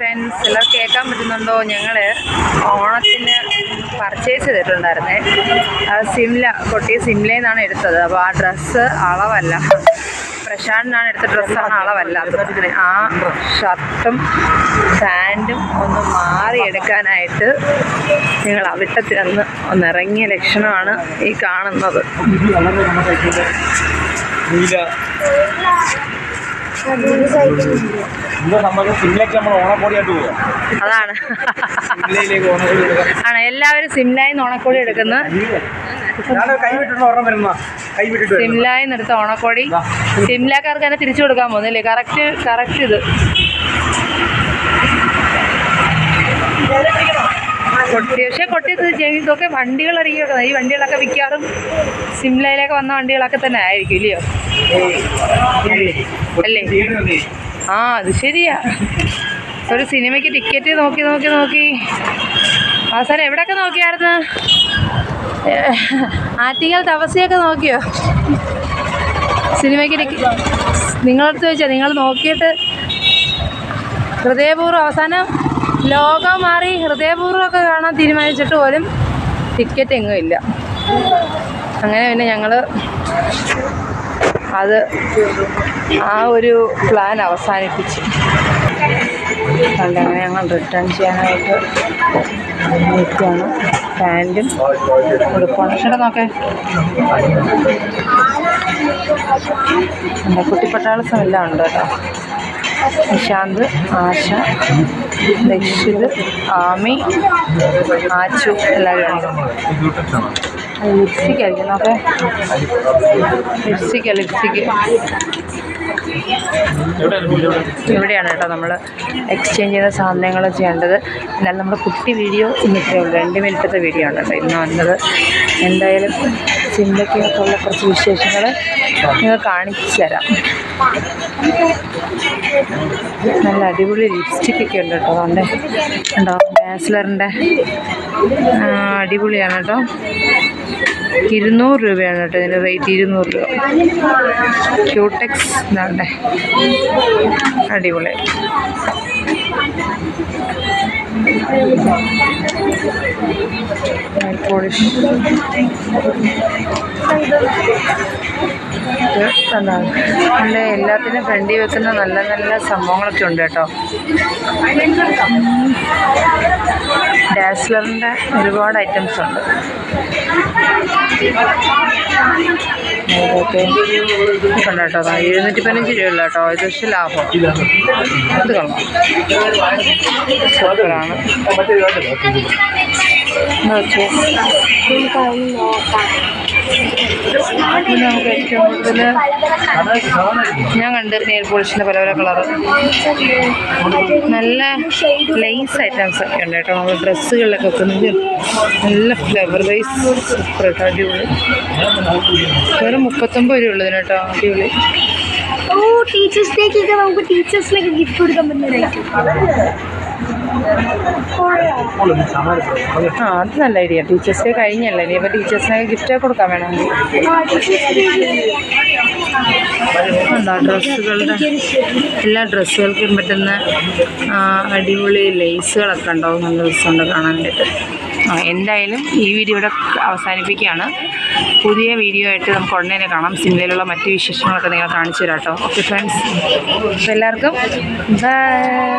Friends എല്ലാം കേൾക്കാൻ പറ്റുന്നുണ്ടോ ഞങ്ങൾ ഓണത്തിന് പർച്ചേസ് ചെയ്തിട്ടുണ്ടായിരുന്നേ സിംല കൊട്ടി സിംലയിൽ നിന്നാണ് എടുത്തത് അപ്പോൾ ആ ഡ്രസ്സ് അളവല്ല പ്രശാന്തിനാണ് എടുത്ത ഡ്രസ്സാണ് അളവല്ലാത്തത് ആ ഷർട്ടും പാന്റും ഒന്ന് മാറിയെടുക്കാനായിട്ട് നിങ്ങൾ അവിട്ടത്തിൽ അന്ന് ഒന്നിറങ്ങിയ ലക്ഷണമാണ് ഈ കാണുന്നത് അതാണ്. ആണ് എല്ലാവരും സിംലായി ഓണക്കോടി എടുക്കുന്നത് സിംലായി എടുത്ത ഓണക്കോടി. സിംലാക്കാർക്ക് തന്നെ തിരിച്ചു കൊടുക്കാൻ പോകുന്നില്ലേ? കറക്റ്റ് കറക്റ്റ് ഇത്. കൊട്ടി പക്ഷേ കൊട്ടി ചെയ്തൊക്കെ ഇതൊക്കെ വണ്ടികൾ ഇറങ്ങിയത് ഈ വണ്ടികളൊക്കെ മിക്കവാറും സിംലയിലേക്ക് വന്ന വണ്ടികളൊക്കെ തന്നെ ആയിരിക്കും ഇല്ലയോ? അല്ലേ. ആ അത് ശരിയാ. ഒരു സിനിമയ്ക്ക് ടിക്കറ്റ് നോക്കി നോക്കി നോക്കി. അവസാനം എവിടെയൊക്കെ നോക്കിയായിരുന്നു? ആറ്റിങ്ങൽ തപസ്യൊക്കെ നോക്കിയോ? സിനിമയ്ക്ക് ടിക്കറ്റ് നിങ്ങളടുത്ത് ചോദിച്ചാൽ നിങ്ങൾ നോക്കിയിട്ട് ഹൃദയപൂർവം അവസാനം ലോകം മാറി ഹൃദയപൂർവമൊക്കെ കാണാൻ തീരുമാനിച്ചിട്ട് പോലും ടിക്കറ്റ് എങ്ങും ഇല്ല. അങ്ങനെ പിന്നെ ഞങ്ങൾ അത് ആ ഒരു പ്ലാൻ അവസാനിപ്പിച്ചു. അതുകൊണ്ടങ്ങനെ ഞങ്ങൾ റിട്ടേൺ ചെയ്യാനായിട്ട് നിൽക്കുകയാണ്. പാന്റും ഉടുപ്പാണ്. ചേട്ടാ നോക്കേ. എന്റെ കുട്ടിപ്പട്ടാളസം എല്ലാം ഉണ്ട് കേട്ടോ. നിശാന്ത് ആശ ദക്ഷിത് ആമി ആച്ചു എല്ലാവരും ഉണ്ട്. ലിപ്സ്റ്റിക് ആയിരിക്കും നോക്കേ ലിപ്സ്റ്റിക്ക് ലിപ്സ്റ്റിക്ക് ഇവിടെയാണ് കേട്ടോ നമ്മൾ എക്സ്ചേഞ്ച് ചെയ്യുന്ന സാധനങ്ങൾ ചെയ്യേണ്ടത്. എന്നാൽ നമ്മുടെ കുട്ടി വീഡിയോ ഇന്നത്തെ ഉള്ളൂ. രണ്ട് മിനിറ്റത്തെ വീഡിയോ ആണ് കേട്ടോ ഇന്ന് വന്നത്. എന്തായാലും സിനിമയ്ക്കകത്തുള്ള കുറച്ച് വിശേഷങ്ങൾ നിങ്ങൾ കാണിച്ചു തരാം നല്ല അടിപൊളി ലിപ്സ്റ്റിക് ഒക്കെ ഉണ്ട് കേട്ടോ. അതുകൊണ്ട് ഉണ്ടോ ബാസ്ലറിന്റെ അടിപൊളിയാണ് കേട്ടോ. ഇരുന്നൂറ് രൂപയാണ് കേട്ടോ ഇതിന്റെ റേറ്റ് ഇരുന്നൂറ് രൂപ. ക്യൂടെക്സ് ഇതാണ്ടേ. അടിപൊളി. പോളിഷ് നല്ല എല്ലാത്തിനും വെക്കുന്ന നല്ല നല്ല സംഭവങ്ങളൊക്കെ ഉണ്ട് കേട്ടോ. ഡാസ്ലറിന്റെ ഒരുപാട് ഐറ്റംസ് ഉണ്ട്. കേട്ടോ? എഴുന്നൂറ്റി പതിനഞ്ച് രൂപയുള്ള കേട്ടോ. ഇത് ലാഭം. ഇത് കൊള്ളാം സൂപ്പറാണ് നമുക്ക് ഏറ്റവും കൂടുതൽ ഞാൻ കണ്ട് നെയിൽ പോളിഷിന്റെ പല പല കളറ് നല്ല ലൈസ് ഐറ്റംസ് ഒക്കെ ഉണ്ട് കേട്ടോ. നമ്മൾ ഡ്രസ്സുകളിലൊക്കെ വെക്കുന്നെങ്കിൽ നല്ല ഫ്ലവർ വൈസ് സൂപ്പർ കേട്ടോ അടിപൊളി. വെറും മുപ്പത്തൊമ്പത് രൂപ ഉള്ളതിന് കേട്ടോ അടിപൊളി. ഓ ടീച്ചേഴ്സ് ഡേക്കൊക്കെ നമുക്ക് ടീച്ചേഴ്സിനൊക്കെ ഗിഫ്റ്റ് കൊടുക്കാൻ പറ്റുന്നതായിരിക്കും ആ അത് നല്ല ഐഡിയ ടീച്ചേഴ്സ് ഡേ കഴിഞ്ഞല്ലേ? ഇനി അപ്പോൾ ടീച്ചേഴ്സിനൊക്കെ ഗിഫ്റ്റ് കൊടുക്കാൻ വേണമെങ്കിൽ എന്താ ഡ്രസ്സുകളുടെ? എല്ലാ ഡ്രസ്സുകൾക്കും പറ്റുന്ന അടിപൊളി ലേസുകളൊക്കെ ഉണ്ടാവും നല്ല രസമുണ്ട് കാണാനായിട്ട്. എന്തായാലും ഈ വീഡിയോ ഇവിടെ അവസാനിപ്പിക്കുകയാണ്. പുതിയ വീഡിയോ ആയിട്ട് നമുക്ക് ഉടനെ കാണാം. സിനിമയിലുള്ള മറ്റ് വിശേഷങ്ങളൊക്കെ നിങ്ങൾ കാണിച്ചു തരാം കേട്ടോ. ഓക്കെ ഫ്രണ്ട്സ് അപ്പോൾ എല്ലാവർക്കും ബൈ